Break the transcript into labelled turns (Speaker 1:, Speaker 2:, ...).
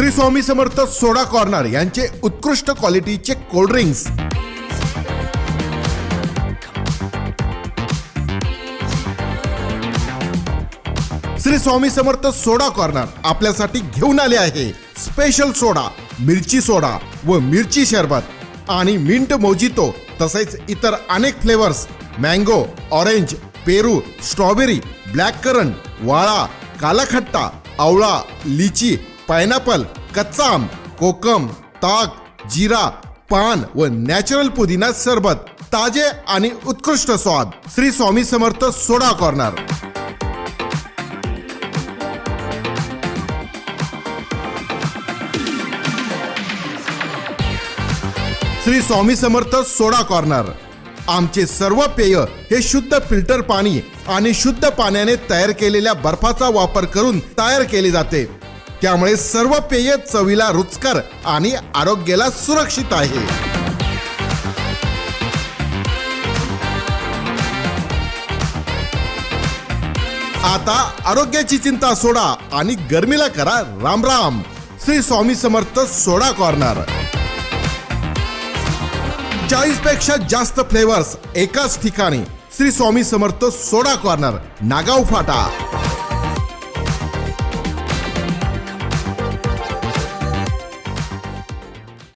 Speaker 1: Shri Swami Samarth soda corner यांचे उत्कृष्ट क्वालिटीचे cold drinks Shri Swami Samarth soda corner आपल्यासाठी घेऊन आले आहे. स्पेशल सोडा मिरची सोडा व मिरची शरबत आणि मिंट मोजितो तसेच इतर अनेक फ्लेवर्स मँगो ऑरेंज पेरू स्ट्रॉबेरी ब्लॅक करंट वाळा कालाखट्टा आवळा लिची पायनॅपल कच्चा आम कोकम ताक जिरा पान व नॅचरल पुदिना सरबत ताजे आणि उत्कृष्ट स्वाद. Shri Swami Samarth soda corner. Shri Swami Samarth soda corner. आमचे सर्व पेय हे शुद्ध फिल्टर पाणी आणि शुद्ध पाण्याने तयार केलेल्या बर्फाचा वापर करून तयार केले जाते. त्यामुळे सर्व पेय चवीला रुचकर आणि आरोग्याला सुरक्षित आहे. आता आरोग्याची चिंता सोडा आणि गरमीला करा Ram Ram. Shri Swami Samarth soda corner. चाळीसपेक्षा जास्त फ्लेवर्स एकाच ठिकाणी. Shri Swami Samarth soda corner Nagaon Phata.